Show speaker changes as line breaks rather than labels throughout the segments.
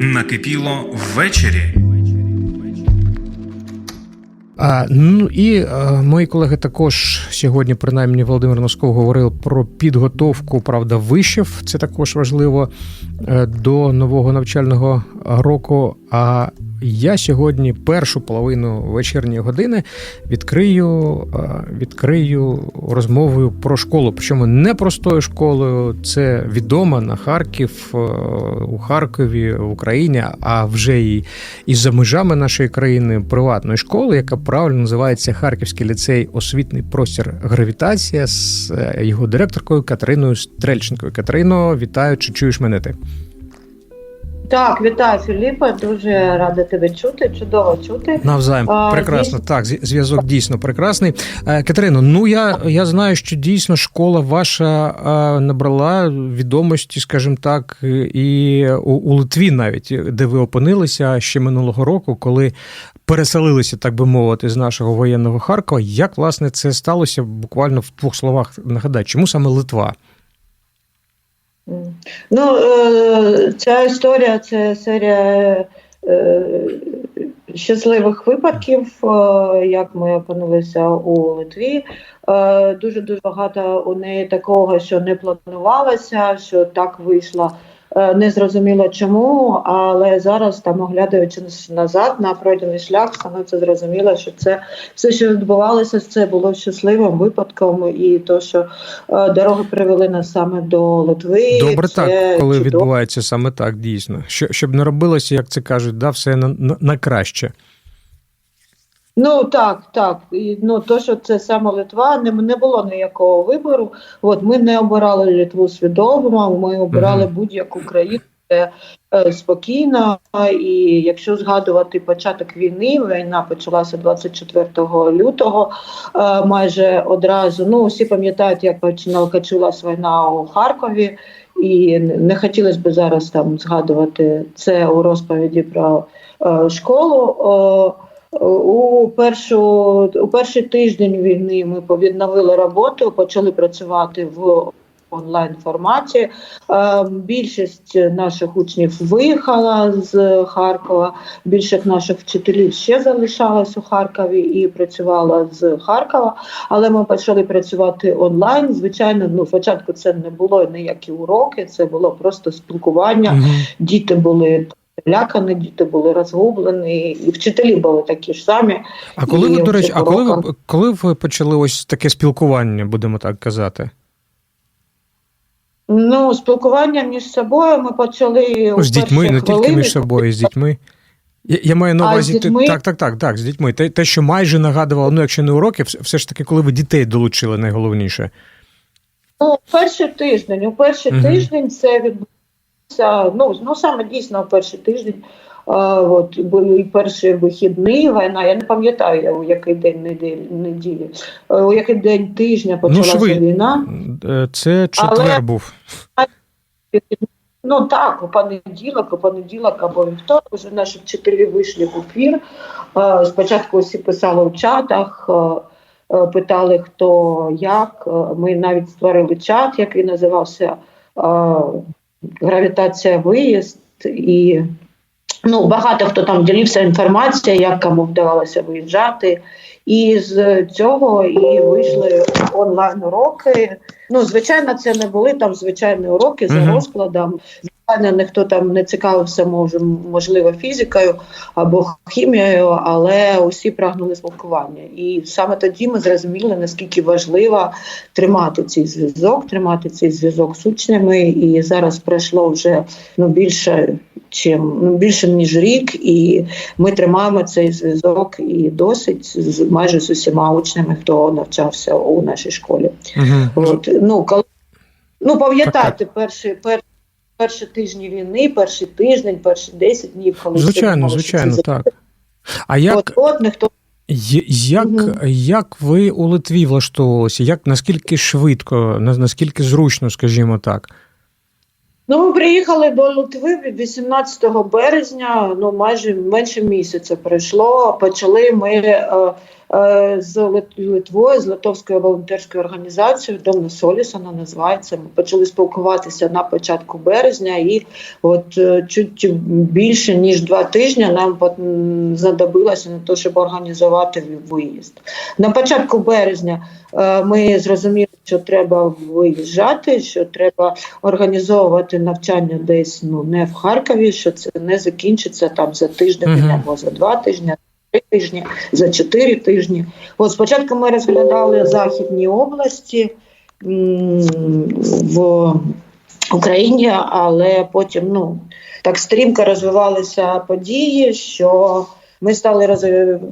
Накипіло ввечері.
А, ну і а, мої колеги також сьогодні, принаймні, Володимир Носков говорив про підготовку, правда, вишів. Це також важливо е, до нового навчального року. А я сьогодні першу половину вечірньої години відкрию, е, відкрию розмовою про школу. Причому не простою школою, це відома на Харків е, у Харкові в Україні, а вже і, і за межами нашої країни приватної школи, яка правильно називається Харківський ліцей освітний простір гравітація з е, його директоркою Катериною Стрельченкою. Катерино, вітаю, чи чуєш мене ти?
Так, вітаю, Філіпа. Дуже рада тебе чути. Чудово чути.
Навзаєм
А,
прекрасно. Так, зв'язок дійсно прекрасний. Е, Катерино, ну я, я знаю, що дійсно школа ваша е, набрала відомості, скажімо так, і у, у Литві навіть, де ви опинилися ще минулого року, коли переселилися, так би мовити, з нашого воєнного Харкова. Як власне це сталося? Буквально в двох словах нагадай, чому саме Литва?
Ну, е, ця історія це серія е, щасливих випадків, е, як ми опинилися у Литві. Дуже дуже багато у неї такого, що не планувалося, що так вийшло. Е, Не зрозуміло чому, але зараз там, оглядаючи назад на пройдений шлях, становиться зрозуміло, що це все, що відбувалося, це було щасливим випадком, і то, що е, дороги привели нас саме до Литви.
Добре,
це
так, коли
чудово.
відбувається саме так, дійсно. Що, щоб не робилося, як це кажуть, да, все на, на, на краще.
Ну так, так. І, ну то, що це саме Литва, не, не було ніякого вибору. От ми не обирали Литву свідомо, ми обирали
Мгм.
будь-яку країну. Де е, спокійно, і якщо згадувати початок війни, війна почалася 24 лютого, е, майже одразу. Ну всі пам'ятають, як починала почалась війна у Харкові, і не хотілося б зараз там згадувати це у розповіді про е, школу. Е, у першу у перший тиждень війни ми відновили роботу, почали працювати в онлайн форматі. Е, Більшість наших учнів виїхала з Харкова. Більшість наших вчителів ще залишалась у Харкові і працювала з Харкова. Але ми почали працювати онлайн. Звичайно, ну спочатку це не було ніякі уроки, це було просто спілкування. Діти були. Лякані, діти були розгублені, і вчителі були такі ж самі.
А коли ви, до речі, а коли ви, коли ви почали ось таке спілкування, будемо так казати?
Ну, спілкування між собою ми почали
Ну, з дітьми, не тільки між собою, з дітьми. Я, я маю на увазі,
дітьми?
так, так, так, так, з дітьми. Те, те, що майже нагадувало, ну, якщо не уроки, все, ж таки, коли ви дітей долучили, найголовніше.
Ну, перший тиждень. У перший
Мгм.
тиждень це відбувалося. Ну, ну саме дійсно перший тиждень. А, от були перші вихідні війна. Я не пам'ятаю, у який день неділі, неділі е, у який день тижня почалася
шви-
війна.
Е, Це четвер
Але-
був.
Ну так, у понеділок, у понеділок або вівторок вже наші вчителі вийшли в ефір. Спочатку всі писали в чатах, е, питали, хто як. Ми навіть створили чат, який називався Гравітація виїзд. І ну, багато хто там ділився інформацією, як кому вдавалося виїжджати. І з цього і вийшли онлайн уроки. Ну, звичайно, це не були там звичайні уроки за розкладом. Звичайно, ніхто там не цікавився, може, можливо, фізикою або хімією, але усі прагнули спілкування. І саме тоді ми зрозуміли, наскільки важливо тримати цей зв'язок, тримати цей зв'язок з учнями. І зараз пройшло вже ну більше чим ну, більше ніж рік, і ми тримаємо цей зв'язок і досить з майже з усіма учнями, хто навчався у нашій школі.
Угу.
От, ну, коли, ну, пам'ятайте, перші, перші, перші тижні війни, перший тиждень, перші 10 днів, коли
Звичайно, звичайно, так. А як,
От, от ніхто
Як,
угу.
як ви у Литві влаштовувалися? Як наскільки швидко, наскільки зручно, скажімо так?
Ну, ми приїхали до Литви 18 березня, ну майже менше місяця пройшло. Почали ми е, е, з Лит- Литвою, з Литовською волонтерською організацією Дом Соліс, вона називається. Ми почали спілкуватися на початку березня, і от е, чуть більше ніж два тижні нам знадобилося на те, щоб організувати виїзд. На початку березня е, ми зрозуміли, що треба виїжджати, що треба організовувати навчання десь ну не в Харкові, що це не закінчиться там за тиждень
Мгм.
або за два тижні. Три тижні, за чотири тижні. От спочатку ми розглядали західні області м, в Україні, але потім ну так стрімко розвивалися події, що ми стали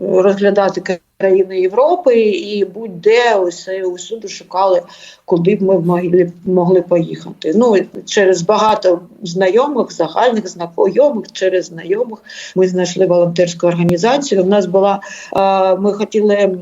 розглядати країни Європи і будь-де усе усюди шукали, куди б ми могли, могли поїхати. Ну через багато знайомих, загальних знайомих, через знайомих ми знайшли волонтерську організацію. У нас була е, ми хотіли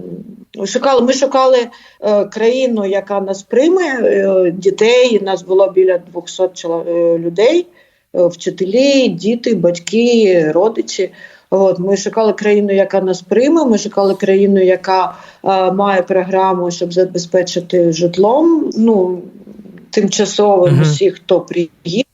шукали. Ми шукали е, країну, яка нас прийме е, дітей. Нас було біля 200 чоло- е, людей, е, вчителі, діти, батьки, родичі. От ми шукали країну, яка нас прийме. Ми шукали країну, яка е, має програму, щоб забезпечити житлом. Ну тимчасовим
Мгм.
усіх, хто приїде.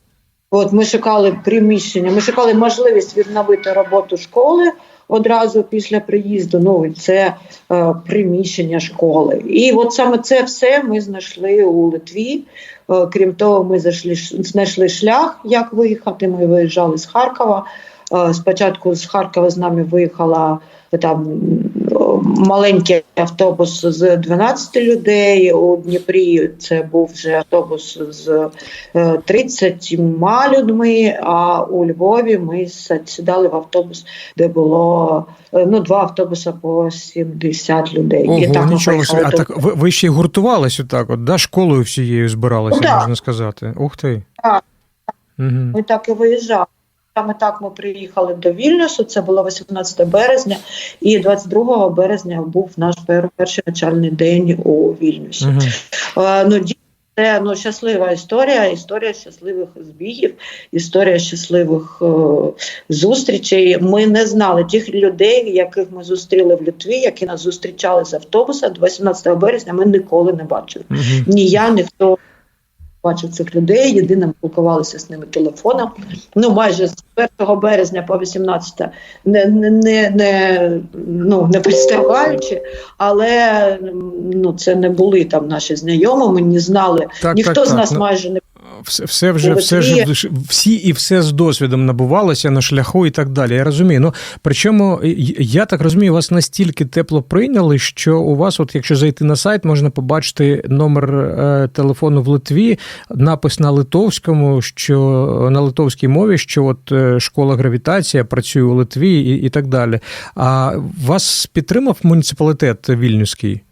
От ми шукали приміщення, ми шукали можливість відновити роботу школи одразу після приїзду. Ну це е, приміщення школи. І от саме це все ми знайшли у Литві. Е, крім того, ми зайшли знайшли шлях, як виїхати. Ми виїжджали з Харкова. Е, Спочатку з Харкова з нами виїхала там м, маленький автобус з 12 людей. У Дніпрі це був вже автобус з е, 30 людьми. А у Львові ми сідали в автобус, де було е, ну два автобуси по 70 людей.
Ого,
І так
нічого собі. А так ви, ви ще й гуртувались отак, от, да? школою всією збиралися,
Ну, да.
можна сказати. Ух ти.
Так.
Угу.
Ми так і виїжджали. Саме так ми приїхали до Вільнюсу. Це було 18 березня, і 22 березня був наш перший навчальний день у Вільнюсі.
Угу.
Е, ну, це ну, щаслива історія, історія щасливих збігів, історія щасливих е, зустрічей. Ми не знали тих людей, яких ми зустріли в Литві, які нас зустрічали з автобуса 18 березня. Ми ніколи не бачили.
Угу.
Ні я, ніхто бачив цих людей. Єдине, ми спілкувалися з ними телефоном. Ну, майже з 1 березня по 18 не, не, не, не, ну, не представляючи, але ну, це не були там наші знайомі, ми не знали.
Так,
Ніхто
так,
з нас
так,
майже не
Все, все вже
У
все ж всі і все з досвідом набувалося на шляху і так далі. Я розумію. Ну причому я так розумію, вас настільки тепло прийняли, що у вас, от якщо зайти на сайт, можна побачити номер е, телефону в Литві, напис на литовському, що на литовській мові, що от е, школа гравітація працює у Литві і, і так далі. А вас підтримав муніципалітет Вільнюський?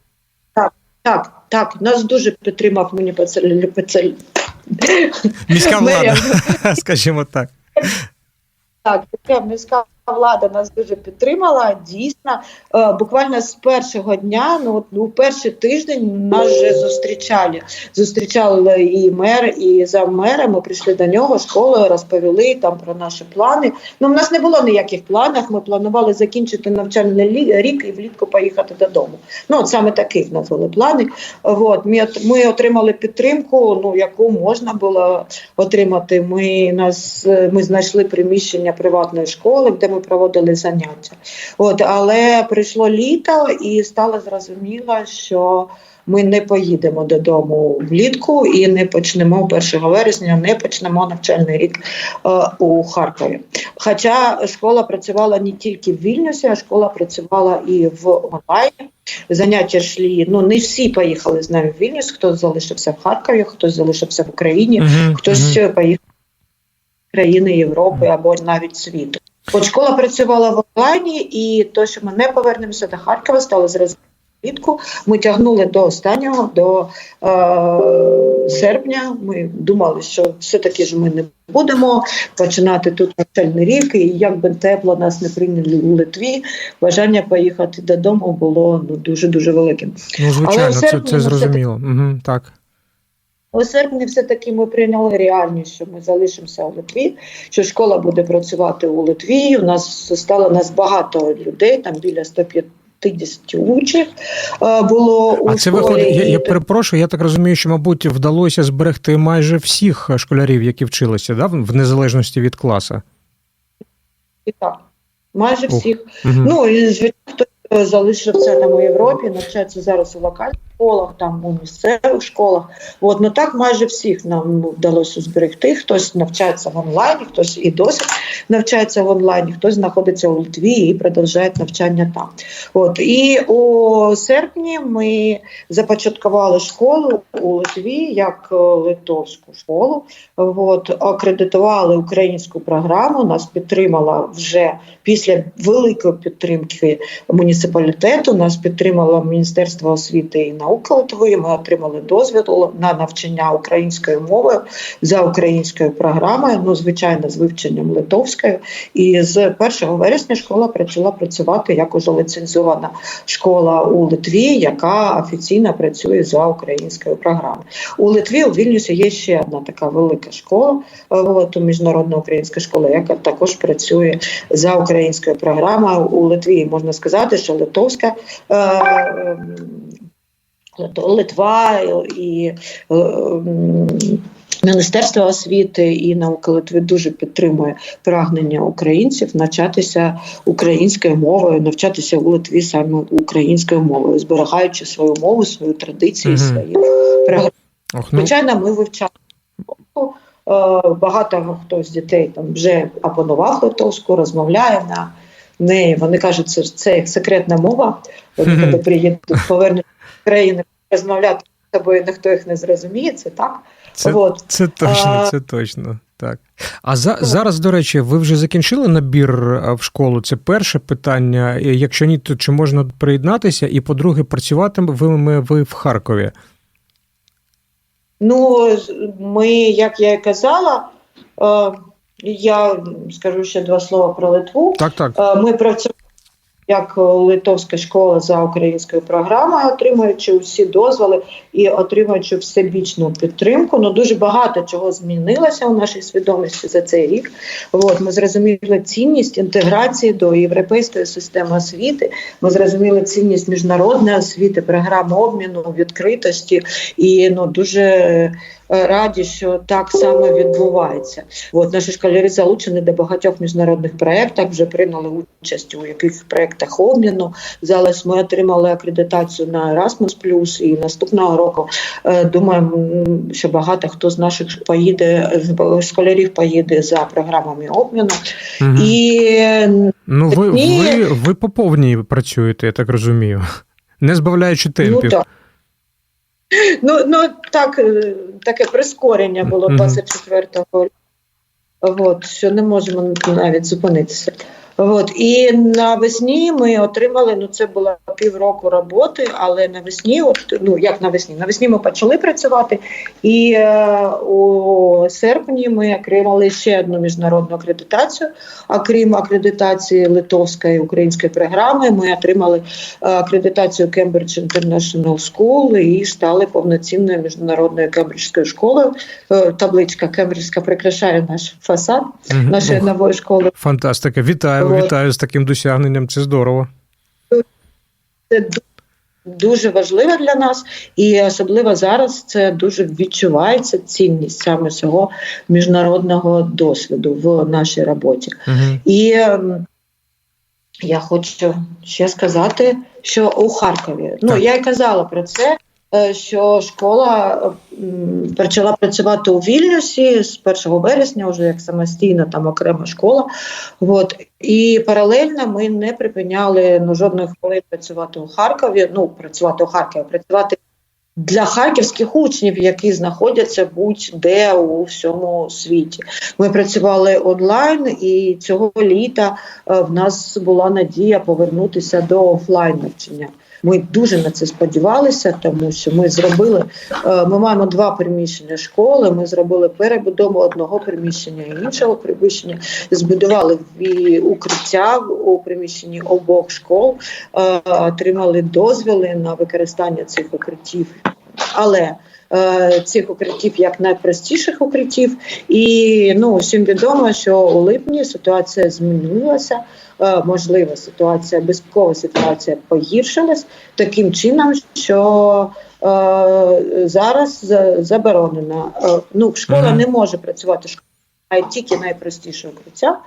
так, так, Так, нас дуже підтримав поцель.
Міська влада, скажімо так.
Так, таке міська влада нас дуже підтримала. Дійсно, Е, буквально з першого дня, ну у перший тиждень нас вже зустрічали. Зустрічали і мер, і заммера. Ми прийшли до нього школою, розповіли там про наші плани. Ну, в нас не було ніяких планів. Ми планували закінчити навчальний рік і влітку поїхати додому. Ну, от саме такі в нас були плани. От ми, ми отримали підтримку, ну яку можна було отримати. Ми нас е, ми знайшли приміщення приватної школи, де ми проводили заняття. От, але прийшло літо і стало зрозуміло, що ми не поїдемо додому влітку і не почнемо 1 вересня, не почнемо навчальний рік е, у Харкові. Хоча школа працювала не тільки в Вільнюсі, а школа працювала і в онлайні. Заняття йшли. Ну не всі поїхали з нами в Вільнюс. Хтось залишився в Харкові, хтось залишився в Україні,
Мгм,
хтось
мгм.
поїхав в країни Європи або навіть світу. От школа працювала в онлайні, і то, що ми не повернемося до Харкова, стало зразу влітку. Ми тягнули до останнього, до е, серпня. Ми думали, що все-таки ж ми не будемо починати тут навчальний рік. І як би тепло нас не прийняли у Литві, бажання поїхати додому було ну дуже дуже великим.
Ну, звичайно,
Але
це, це зрозуміло. Угу, так.
У серпні все-таки ми прийняли реальність, що ми залишимося у Литві, що школа буде працювати у Литві. У нас стало нас багато людей, там біля 150 учнів е, було у
А це
школі.
виходить, я, я перепрошую, я так розумію, що, мабуть, вдалося зберегти майже всіх школярів, які вчилися, да? в незалежності від класу.
І так, майже всіх.
Мгм.
Ну і звичайно, хто е, залишився там у Європі, навчається зараз у локальних школах, там у місцевих школах. От ну так майже всіх нам вдалося зберегти. Хтось навчається в онлайні, хтось і досі навчається в онлайні, хтось знаходиться у Литві і продовжує навчання там. От і у серпні ми започаткували школу у Литві як е, литовську школу. От акредитували українську програму. Нас підтримала вже після великої підтримки муніципалітету. Нас підтримало Міністерство освіти і науки Литви. Ми отримали дозвіл на навчання українською мовою за українською програмою. Ну, звичайно, з вивченням литовської. І з 1 вересня школа почала працювати як уже ліцензована школа у Литві, яка офіційно працює за українською програмою. У Литві у Вільнюсі є ще одна така велика школа, е, от, міжнародна українська школа, яка також працює за українською програмою. У Литві можна сказати, що литовська. Е, Литва і е, Міністерство освіти і науки Литви дуже підтримує прагнення українців навчатися українською мовою, навчатися у Литві саме українською мовою, зберігаючи свою мову, свою традицію,
Мгм.
свої програми.
Ох, ну,
Звичайно, ми вивчали. мову. Е, Багато хто з дітей там вже опанував литовську, розмовляє на неї. Вони кажуть, це, це як секретна мова. Вони коли приїдуть, повернуться в країну, розмовляти з тобою, ніхто їх не зрозуміє, це так.
це,
От.
це точно, це точно. Так. А за, зараз, до речі, ви вже закінчили набір в школу? Це перше питання. Якщо ні, то чи можна приєднатися? І по-друге, працювати ви, ви в Харкові?
Ну, ми, як я і казала, е, я скажу ще два слова про Литву.
Так, так.
Е, Ми працюємо як литовська школа за українською програмою, отримуючи усі дозволи і отримуючи всебічну підтримку. Ну дуже багато чого змінилося у нашій свідомості за цей рік. От ми зрозуміли цінність інтеграції до європейської системи освіти. Ми зрозуміли цінність міжнародної освіти, програм обміну, відкритості і ну дуже. Е, Раді, що так само відбувається. От наші школярі залучені до багатьох міжнародних проєктів, вже прийняли участь у яких проєктах обміну. Зараз ми отримали акредитацію на Erasmus+, і наступного року е, думаємо, що багато хто з наших поїде школярів поїде за програмами обміну.
Мгм.
І
Ну, ви, ви, ви по повній працюєте, я так розумію. Не збавляючи
ну
темпів.
так. Ну, ну так, е, таке прискорення було
Мгм.
24-го. От, що не можемо навіть зупинитися. От, і навесні ми отримали, ну це було півроку роботи, але навесні, от, ну як навесні, навесні ми почали працювати, і е, у серпні ми отримали ще одну міжнародну акредитацію. Окрім акредитації литовської української програми, ми отримали е, акредитацію Cambridge International School і стали повноцінною міжнародною кембриджською школою. Е, Табличка Кембриджська прикрашає наш фасад нашої нової школи.
Фантастика. Вітаю,
От.
вітаю з таким досягненням. Це здорово.
Це дуже важливо для нас, і особливо зараз це дуже відчувається цінність саме цього міжнародного досвіду в нашій роботі.
Мгм.
І ем, я хочу ще сказати, що у Харкові, ну
Так.
я й казала про це. Е, Що школа почала працювати у Вільнюсі з 1 вересня, вже як самостійна там окрема школа. От і паралельно ми не припиняли ну, жодної хвилини працювати у Харкові. Ну працювати у Харкові, працювати для харківських учнів, які знаходяться будь-де у всьому світі. Ми працювали онлайн, і цього літа е, в нас була надія повернутися до офлайн навчання. Ми дуже на це сподівалися, тому що ми зробили. е, Ми маємо два приміщення школи. Ми зробили перебудову одного приміщення і іншого приміщення. Збудували укриття у приміщенні обох школ, е, отримали дозвіли на використання цих укриттів. Але е, цих укриттів як найпростіших укриттів. І ну всім відомо, що у липні ситуація змінилася. Е, можливо, ситуація безпекова ситуація погіршилась таким чином, що е, зараз за- заборонено. Е, ну, школа
Мгм.
не може працювати школа, а тільки найпростіше укриття,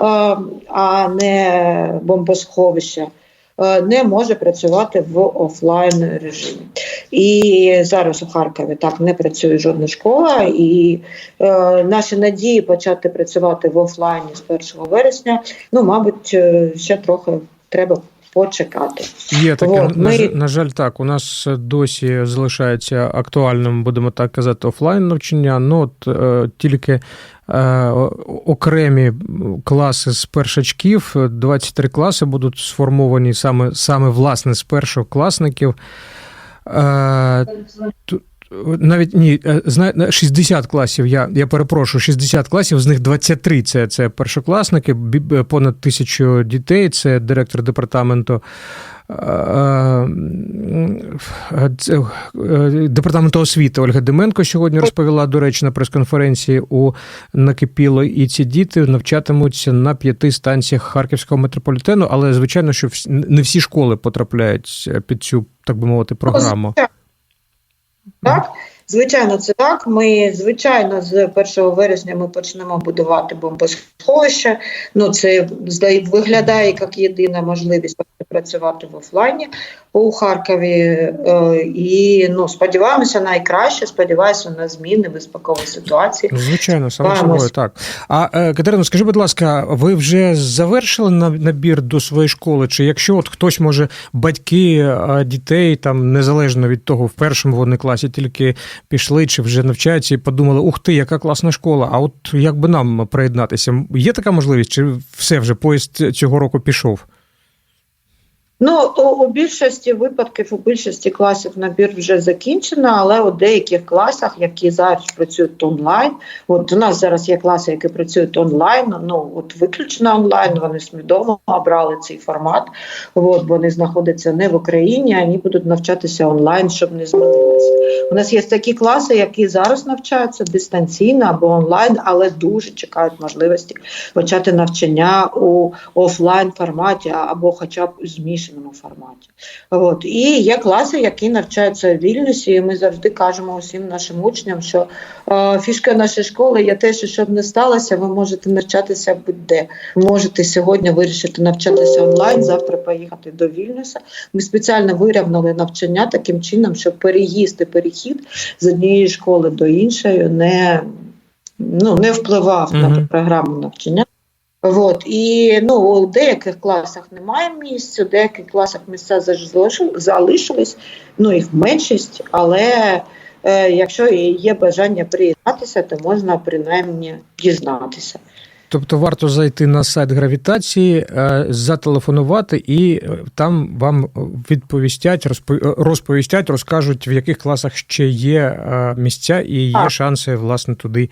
е, а не бомбосховище. Е, Не може працювати в офлайн режимі, і зараз у Харкові так не працює жодна школа, і е, наші надії почати працювати в офлайні з 1 вересня. Ну, мабуть, е, ще трохи треба почекати.
Є таке,
От,
на,
ми-
на жаль, так. У нас досі залишається актуальним, будемо так казати, офлайн навчання. Ну, от, е, тільки е, окремі класи з першачків, 23 класи будуть сформовані саме, саме власне з першокласників. Е, навіть ні, е, зна- 60 класів. Я, я перепрошую, 60 класів, з них 23 це, це першокласники, понад тисячу дітей. Це директор департаменту. е, е, Департаменту освіти Ольга Деменко сьогодні розповіла, до речі, на прес-конференції у накипіло. І ці діти навчатимуться на п'яти станціях Харківського метрополітену, але звичайно, що не всі школи потрапляють під цю, так би мовити, програму.
Так, звичайно, це так. Ми звичайно з 1 вересня ми почнемо будувати бомбосховище. Ну це виглядає як єдина можливість працювати в офлайні у Харкові. Е, і ну сподіваємося найкраще. Сподіваюся на зміни безпекової ситуації.
Звичайно, само собою, так. А е, Катерино, скажи, будь ласка, ви вже завершили на- набір до своєї школи? Чи якщо от хтось може батьки дітей, там незалежно від того, в першому вони класі тільки пішли чи вже навчаються і подумали, ух ти, яка класна школа, а от як би нам приєднатися? Є така можливість, чи все вже поїзд цього року пішов?
Ну у, більшості випадків, у більшості класів набір вже закінчено, але у деяких класах, які зараз працюють онлайн, от у нас зараз є класи, які працюють онлайн. Ну от виключно онлайн. Вони свідомо обрали цей формат. От вони знаходяться не в Україні, вони будуть навчатися онлайн, щоб не змінилося. У нас є такі класи, які зараз навчаються дистанційно або онлайн, але дуже чекають можливості почати навчання у офлайн форматі або хоча б у змішаному форматі. От і є класи, які навчаються в Вільнюсі. І ми завжди кажемо усім нашим учням, що е, фішка нашої школи є те, що щоб не сталося, ви можете навчатися будь-де. Можете сьогодні вирішити навчатися онлайн, завтра поїхати до Вільнюса. Ми спеціально вирівняли навчання таким чином, щоб переїзд і перехід з однієї школи до іншої не, ну, не впливав на програму навчання. От і ну у деяких класах немає місць, у деяких класах місця залишили- залишились, ну їх меншість, але е, якщо є бажання приєднатися, то можна принаймні дізнатися.
Тобто варто зайти на сайт гравітації, е, зателефонувати, і е, там вам відповістять, розпо- розповістять, розкажуть, в яких класах ще є е, місця і є шанси власне туди,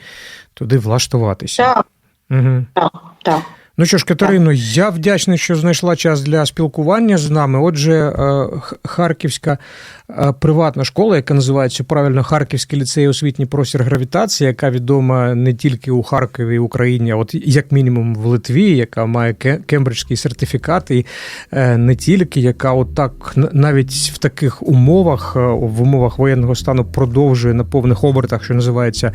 туди влаштуватися.
Так,
Угу.
так, так.
Ну що ж, Катерино, я вдячний, що знайшла час для спілкування з нами. Отже, е, Харківська е, приватна школа, яка називається правильно Харківський ліцей освітній простір гравітації, яка відома не тільки у Харкові, Україні, а от як мінімум в Литві, яка має ке- кембриджський сертифікат, і е, не тільки, яка отак н- навіть в таких умовах, в умовах воєнного стану продовжує на повних обертах, що називається,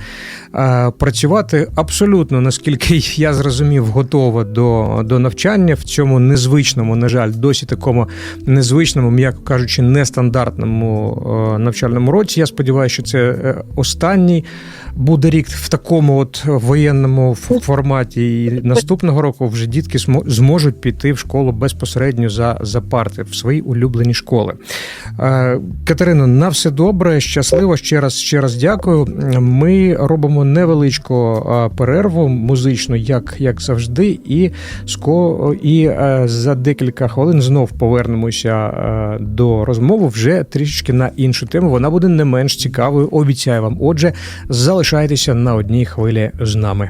працювати абсолютно, наскільки я зрозумів, готова до, до навчання в цьому незвичному, на жаль, досі такому незвичному, м'яко кажучи, нестандартному е, навчальному році. Я сподіваюся, що це е, останній буде рік в такому от воєнному форматі. І наступного року вже дітки зможуть піти в школу безпосередньо за, за парти в свої улюблені школи. Е, Катерино, на все добре, щасливо. Ще раз ще раз дякую. Ми робимо невеличку перерву музичну, як, як завжди, і ско і е, за декілька хвилин знов повернемося е, до розмови вже трішечки на іншу тему. Вона буде не менш цікавою. Обіцяю вам. Отже, залишайтеся на одній хвилі з нами.